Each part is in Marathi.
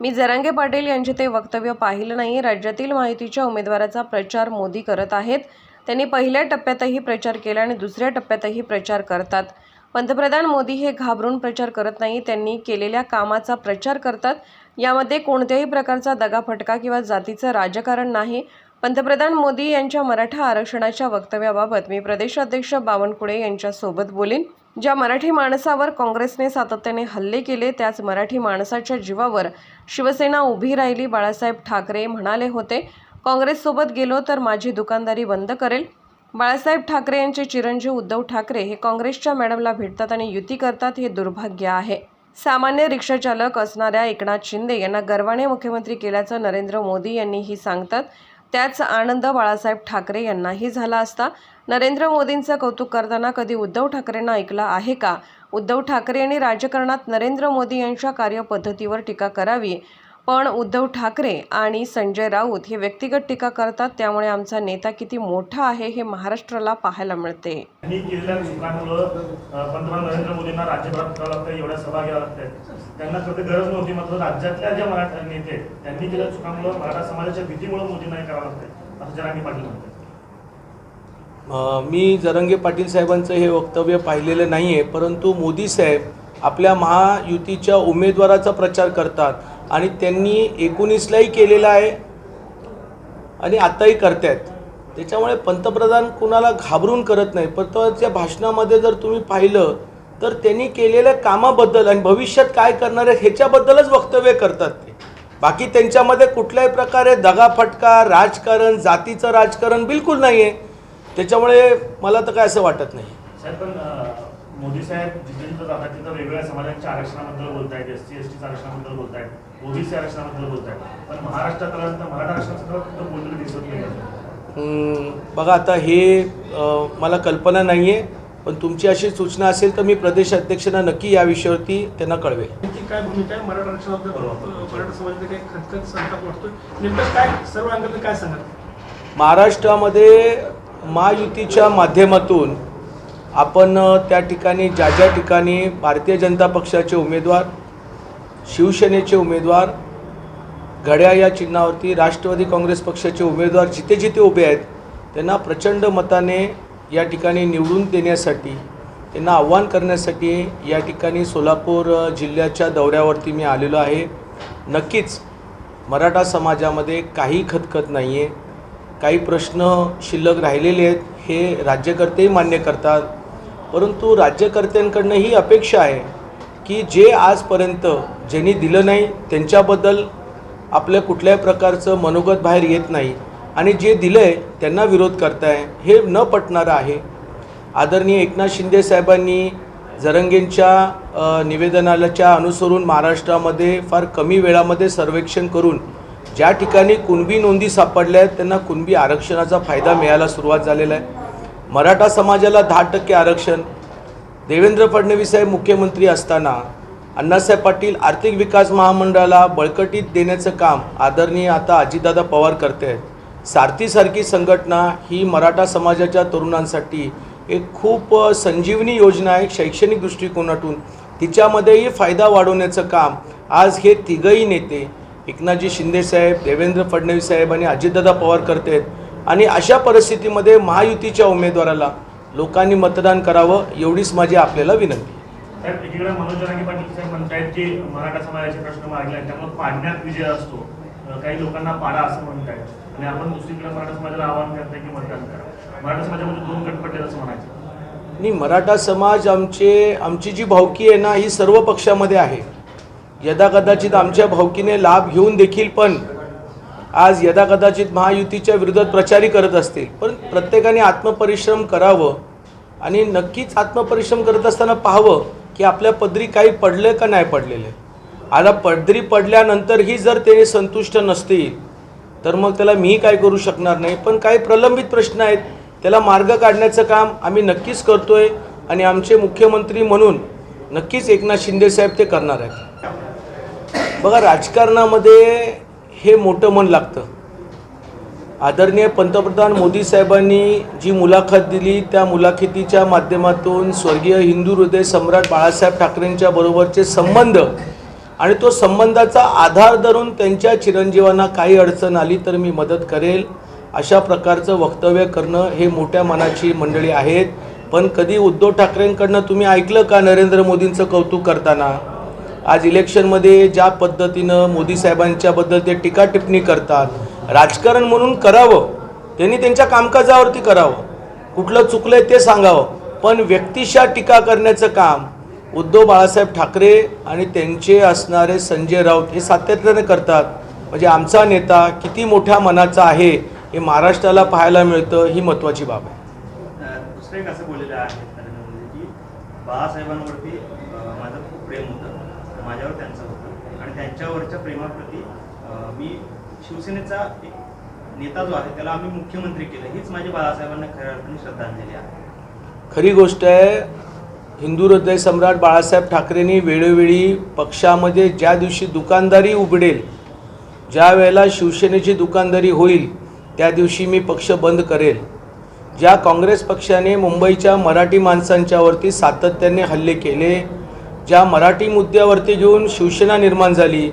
मी जरांगे पाटील यांचे ते वक्तव्य पाहिलं नाही. राज्यातील माहितीच्या उमेदवाराचा प्रचार मोदी करत आहेत. त्यांनी पहिल्या टप्प्यातही प्रचार केला आणि दुसऱ्या टप्प्यातही प्रचार करतात. पंतप्रधान मोदी हे घाबरून प्रचार करत नाही. त्यांनी केलेल्या कामाचा प्रचार करतात. यामध्ये कोणत्याही प्रकारचा दगाफटका किंवा जातीचं राजकारण नाही. पंतप्रधान मोदी यांच्या मराठा आरक्षणाच्या वक्तव्याबाबत मी प्रदेशाध्यक्ष बावनकुळे यांच्यासोबत बोलेन. ज्या मराठी माणसावर काँग्रेसने सातत्याने हल्ले केले त्याच मराठी माणसाच्या जीवावर शिवसेना उभी राहिली बाळासाहेब ठाकरे म्हणाले होते. काँग्रेससोबत गेलो तर माझी दुकानदारी बंद करेल. बाळासाहेब ठाकरे यांचे चिरंजीव उद्धव ठाकरे हे काँग्रेसच्या मॅडमला भेटतात आणि युती करतात हे दुर्भाग्य आहे. सामान्य रिक्षाचालक असणाऱ्या एकनाथ शिंदे यांना गर्वाने मुख्यमंत्री केल्याचं नरेंद्र मोदी यांनीही सांगतात. त्याच आनंद बाळासाहेब ठाकरे यांनाही झाला असता. नरेंद्र मोदींचं कौतुक करताना कधी उद्धव ठाकरेंना ऐकलं आहे का? उद्धव ठाकरे यांनी राजकारणात नरेंद्र मोदी यांच्या कार्यपद्धतीवर टीका करावी. पण उद्धव ठाकरे आणि संजय राऊत हे व्यक्तिगत टीका करतात. त्यामुळे आमचा नेता किती मोठा आहे हे महाराष्ट्राला पाहायला मिळते. त्यांनी केलेल्या चुकांमुळं अं, पंतप्रधान नरेंद्र मोदींना राज्यभरात लागतं एवढ्या सभा घ्याव्या लागतात त्यांना कधी गरज नव्हती मात्र राज्यातल्या ज्या मराठा नेते आहेत, त्यांनी केलेल्या चुकांमुळं मराठा समाजाच्या भीतीमुळे मोदींना हे करावं लागतंय. असं जरांगी पाटील म्हणतात. मी जरंगे पाटील साहेबांचं हे वक्तव्य पाहिलेलं नाही आहे परंतु मोदी साहेब आपल्या महायुतीच्या उमेदवाराचा प्रचार करतात आणि त्यांनी एकोणीसलाही केलेला आहे आणि आत्ताही करतायत. त्याच्यामुळे पंतप्रधान कुणाला घाबरून करत नाही पण भाषणामध्ये जर तुम्ही पाहिलं तर त्यांनी केलेल्या कामाबद्दल आणि भविष्यात काय करणार आहेत ह्याच्याबद्दलच वक्तव्य करतात ते. बाकी त्यांच्यामध्ये कुठल्याही प्रकारे दगाफटका राजकारण जातीचं राजकारण बिलकुल नाही आहे त्याच्यामुळे मला तर काय असं वाटत नाही. पण मोदी साहेब जिथे जिथं जातात तिथं वेगवेगळ्या समाजांच्या आरक्षणाबद्दल बोलतायत एस सी एस टीच्या आरक्षणाबद्दल बोलतायत ओबीसी आरक्षणाबद्दल बोलतायत. पण महाराष्ट्रात आल्यानंतर मराठा आरक्षणाचं कुठं बोललेलं दिसत नाही. बघा आता हे मला कल्पना नाही आहे पण तुमची अशी सूचना असेल तर मी प्रदेश अध्यक्षांना नक्की या विषयावरती त्यांना कळवेल. त्यांची काय भूमिका आहे? मराठा आरक्षणाबद्दल मराठा समाजामध्ये काही खतखत संताप वाटतोय. नेमकं काय सर्व अंगातलं काय सांगाल? महाराष्ट्रामध्ये महायुतीच्या माध्यमातून आपण त्या ठिकाणी ज्या ज्या ठिकाणी भारतीय जनता पक्षाचे उमेदवार शिवसेनेचे उमेदवार घड्या या चिन्हावरती राष्ट्रवादी काँग्रेस पक्षाचे उमेदवार जिथे जिथे उभे आहेत त्यांना प्रचंड मताने या ठिकाणी निवडून देण्यासाठी त्यांना आव्हान करण्यासाठी या ठिकाणी सोलापूर जिल्ह्याच्या दौऱ्यावरती मी आलेलो आहे. नक्कीच मराठा समाजामध्ये काही खतखत नाही आहे काही प्रश्न शिल्लक राहिलेले आहेत हे राज्यकर्तेही मान्य करतात. परंतु राज्यकर्त्यांकडनं ही अपेक्षा आहे की जे आजपर्यंत ज्यांनी दिलं नाही त्यांच्याबद्दल आपल्या कुठल्याही प्रकारचं मनोगत बाहेर येत नाही. आणि जे दिलं आहे त्यांना विरोध करताय हे न पटणारं आहे. आदरणीय एकनाथ शिंदे साहेबांनी जरंगेंच्या निवेदनालाच्या निवेदनाच्या अनुसरून महाराष्ट्रामध्ये फार कमी वेळामध्ये सर्वेक्षण करून ज्या ठिकाणी कुणबी नोंदी सापडल्या आहेत त्यांना कुणबी आरक्षणाचा फायदा मिळायला सुरुवात झालेला आहे. मराठा समाजाला दहा टक्के आरक्षण. देवेंद्र फडणवीस साहेब मुख्यमंत्री असताना अण्णासाहेब पाटील आर्थिक विकास महामंडळाला बळकटीत देण्याचं काम आदरणीय आता अजितदादा पवार करते आहेत. सारथीसारखी संघटना ही मराठा समाजाच्या तरुणांसाठी एक खूप संजीवनी योजना आहे शैक्षणिक दृष्टिकोनातून. तिच्यामध्येही फायदा वाढवण्याचं काम आज हे तिघही नेते एकनाथजी शिंदेसाहेब देवेंद्र फडणवीस साहेब आणि अजितदादा पवार करते आहेत. आणि अशा परिस्थितीमध्ये महायुतीच्या उमेदवाराला लोकांनी मतदान करावं एवढीच माझी आपल्याला विनंती साहेब एकीकडे मनोज जरांगे पाटील साहेब म्हणतायत की मराठा समाजाचे प्रश्न मागले आहेत त्यामुळे पाडण्यात विजय असतो. अं, काही लोकांना पाडा असं म्हणतायत. आणि आपण दुसरीकडे मराठा समाजाला आवाहन करताय की मतदान करा. मराठा समाजामध्ये दोन गट पडले असं म्हणायचं. आणि मराठा समाज आमचे आमची जी भावकी आहे ना ही सर्व पक्षामध्ये आहे. यदा कदाचित आमच्या भावकीने लाभ घेऊन देखील पण आज यदा कदाचित महायुतीच्या विरोधात प्रचारी करत असतील. पण प्रत्येकाने आत्मपरिश्रम करावं आणि नक्कीच आत्मपरिश्रम करत असताना पाहावं की आपल्या पदरी काही पडलं का नाही पडलेलं. आता पदरी पडल्यानंतरही जर ते संतुष्ट नसतील तर मग त्याला मी काय करू शकणार नाही. पण काही प्रलंबित प्रश्न आहेत. त्याला मार्ग काढण्याचं काम आम्ही नक्कीच करतोय आणि आमचे मुख्यमंत्री म्हणून नक्कीच एकनाथ शिंदे साहेब ते करणार आहेत. बघा राजकारणामध्ये हे मोठं मन लागतं. आदरणीय पंतप्रधान मोदी साहेबांनी जी मुलाखत दिली त्या मुलाखतीच्या माध्यमातून स्वर्गीय हिंदू हृदय सम्राट बाळासाहेब ठाकरेंच्या बरोबरचे संबंध आणि तो संबंधाचा आधार धरून त्यांच्या चिरंजीवांना काही अडचण आली तर मी मदत करेल. अशा प्रकारचं वक्तव्य करणं हे मोठ्या मनाची मंडळी आहेत. पण कधी उद्धव ठाकरेंकडनं तुम्ही ऐकलं का नरेंद्र मोदींचं कौतुक करताना? आज इलेक्शनमध्ये ज्या पद्धतीनं मोदी साहेबांच्याबद्दल ते टीका टिप्पणी करतात राजकारण म्हणून करावं त्यांनी त्यांच्या कामकाजावरती करावं कुठलं चुकलं आहे ते सांगावं पण व्यक्तिशा टीका करण्याचं काम उद्धव बाळासाहेब ठाकरे आणि त्यांचे असणारे संजय राऊत हे सातत्याने करतात. म्हणजे आमचा नेता किती मोठ्या मनाचा आहे हे महाराष्ट्राला पाहायला मिळतं ही महत्त्वाची बाब आहे. बोललेलं आहे बाळासाहेबांवरती माझं खूप प्रेम होतं. माझ्यावर त्यांचं होतं. आणि त्यांच्यावरच्या प्रेमाप्रती मी शिवसेनेचा एक नेता जो आहे त्याला आम्ही मुख्यमंत्री केलं. हीच माझ्या बाळासाहेबांना खऱ्या अर्थाने श्रद्धांजली आहे. खरी गोष्ट आहे हिंदू हृदय सम्राट बाळासाहेब ठाकरेंनी वेळोवेळी पक्षामध्ये ज्या दिवशी दुकानदारी उघडेल ज्या वेळेला शिवसेनेची दुकानदारी होईल त्या दिवशी मी पक्ष बंद करेल. ज्या काँग्रेस पक्षाने मुंबईच्या मराठी माणसांच्यावरती सातत्याने हल्ले केले ज्या मराठी मुद्द्यावरती घेऊन शिवसेना निर्माण झाली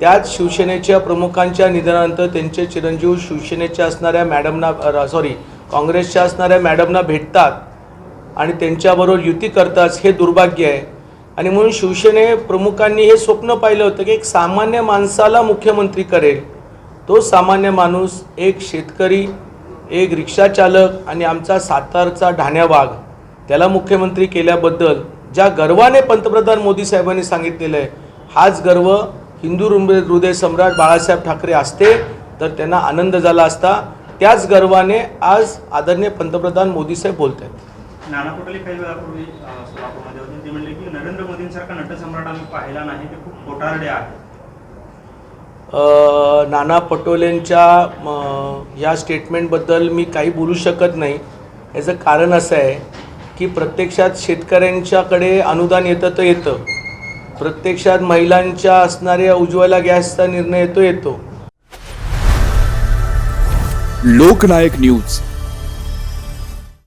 त्याच शिवसेनेच्या प्रमुखांच्या निधनानंतर त्यांचे चिरंजीव शिवसेनेच्या असणाऱ्या मॅडमना सॉरी काँग्रेसच्या असणाऱ्या मॅडमना भेटतात आणि त्यांच्याबरोबर युती करतात हे दुर्भाग्य आहे. आणि म्हणून शिवसेने प्रमुखांनी हे स्वप्न पाहिलं होतं की एक सामान्य माणसाला मुख्यमंत्री करेल. तो सामान्य माणूस एक शेतकरी एक रिक्षाचालक आणि आमचा सातारचा ढाण्याबाग त्याला मुख्यमंत्री केल्याबद्दल ज्या गर्वाने पंतप्रधान मोदी साहेबांनी सांगितलेलं आहे हाच गर्व हिंदू हृदय हृदय सम्राट बाळासाहेब ठाकरे असते तर त्यांना आनंद झाला असता त्याच गर्वाने आज आदरणीय पंतप्रधान मोदी साहेब बोलत आहेत नाना पटोले काही वेळापूर्वी सोलापूरमध्ये होते. ते म्हणले की नरेंद्र मोदींसारखा नटसम्राट आम्ही पाहिला नाही ते खूप खोटारडे आहे नाना पटोलेंच्या या स्टेटमेंटबद्दल मी काही बोलू शकत नाही. याचं कारण असं आहे की प्रत्यक्षात शेतकऱ्यांच्याकडे अनुदान येतं तर येतं. प्रत्यक्षात महिलांच्या असणाऱ्या उज्ज्वला गॅसचा निर्णय येतो येतो. लोकनायक न्यूज.